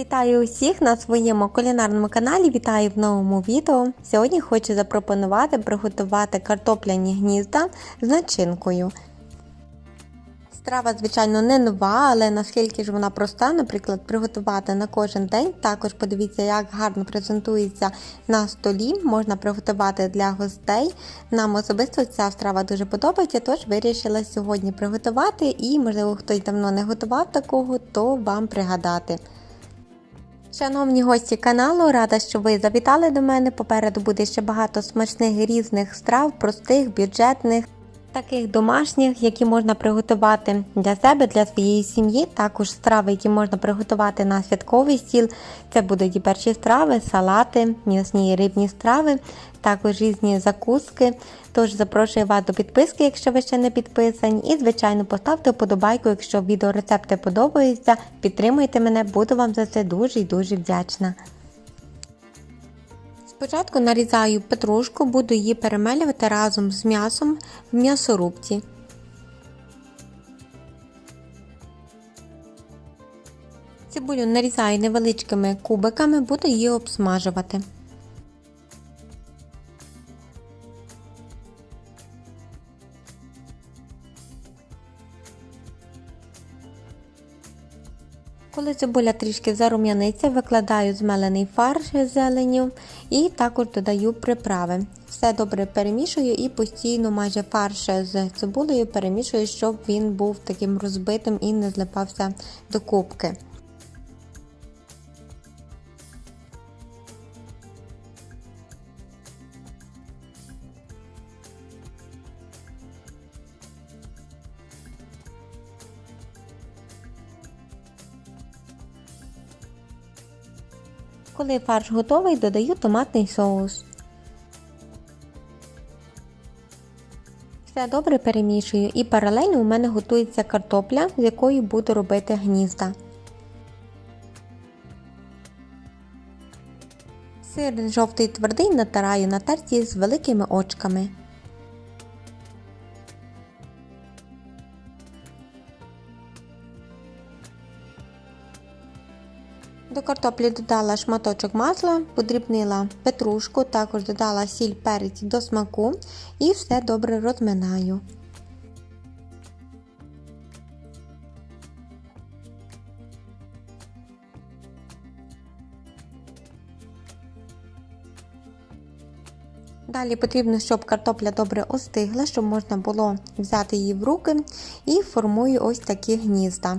Вітаю усіх на своєму кулінарному каналі. Вітаю в новому відео. Сьогодні хочу запропонувати приготувати картопляні гнізда з начинкою. Страва, звичайно, не нова, але наскільки ж вона проста, наприклад, приготувати на кожен день. Також подивіться, як гарно презентується на столі. Можна приготувати для гостей. Нам особисто ця страва дуже подобається, тож вирішила сьогодні приготувати і, можливо, хтось давно не готував такого, то вам пригадати. Шановні гості каналу, рада, що ви завітали до мене. Попереду буде ще багато смачних різних страв, простих, бюджетних, таких домашніх, які можна приготувати для себе, для своєї сім'ї. Також страви, які можна приготувати на святковий стіл. Це будуть і перші страви, салати, м'ясні і рибні страви, також різні закуски. Тож запрошую вас до підписки, якщо ви ще не підписані. І, звичайно, поставте вподобайку, якщо відеорецепти подобаються. Підтримуйте мене, буду вам за це дуже і дуже вдячна. Спочатку нарізаю петрушку, буду її перемелювати разом з м'ясом в м'ясорубці. Цибулю нарізаю невеличкими кубиками, буду її обсмажувати. Коли цибуля трішки зарум'яниться, викладаю змелений фарш з зеленю і також додаю приправи. Все добре перемішую і постійно майже фарш з цибулею перемішую, щоб він був таким розбитим і не злипався до кубки. Коли фарш готовий, додаю томатний соус. Все добре перемішую і паралельно у мене готується картопля, з якої буду робити гнізда. Сир жовтий твердий натираю на терці з великими очками. До картоплі додала шматочок масла, подрібнила петрушку, також додала сіль перець до смаку і все добре розминаю. Далі потрібно, щоб картопля добре остигла, щоб можна було взяти її в руки і формую ось такі гнізда.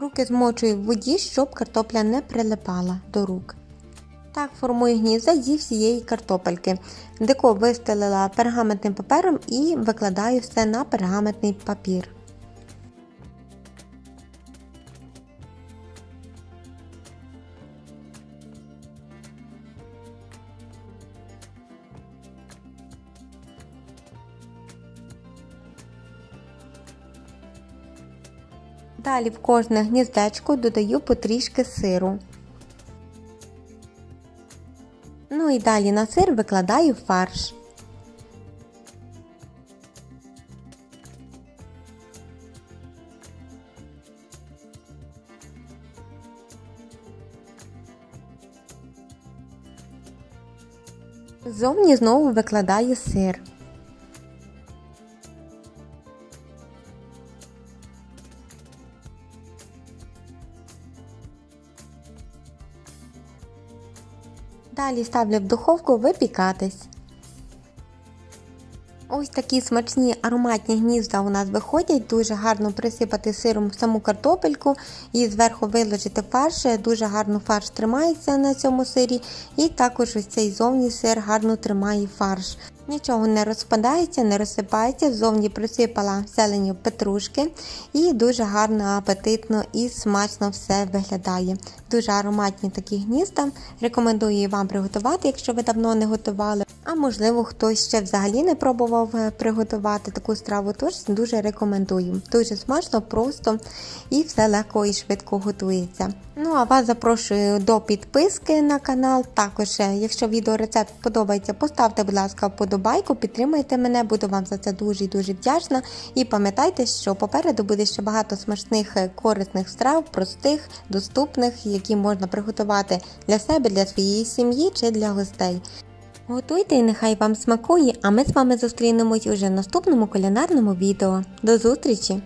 Руки змочую в воді, щоб картопля не прилипала до рук. Так формую гнізда зі всієї картопельки. Деко вистелила пергаментним папером і викладаю все на пергаментний папір. Далі в кожне гніздечко додаю потрішки сиру. Ну і далі на сир викладаю фарш. Зовні знову викладаю сир. Далі ставлю в духовку випікатись. Ось такі смачні ароматні гнізда у нас виходять. Дуже гарно присипати сиром саму картопельку і зверху виложити фарш. Дуже гарно фарш тримається на цьому сирі. І також ось цей зовні сир гарно тримає фарш. Нічого не розпадається, не розсипається. Зовні присипала зеленю петрушки і дуже гарно, апетитно і смачно все виглядає. Дуже ароматні такі гнізда. Рекомендую вам приготувати, якщо ви давно не готували. А можливо, хтось ще взагалі не пробував е, приготувати таку страву, тож дуже рекомендую. Дуже смачно, просто і все легко і швидко готується. Ну а вас запрошую до підписки на канал. Також, е, якщо відеорецепт подобається, поставте, будь ласка, вподобайку, підтримайте мене, буду вам за це дуже і дуже вдячна. І пам'ятайте, що попереду буде ще багато смачних е, корисних страв, простих, доступних, які можна приготувати для себе, для своєї сім'ї чи для гостей. Готуйте і нехай вам смакує, а ми з вами зустрінемось уже в наступному кулінарному відео. До зустрічі!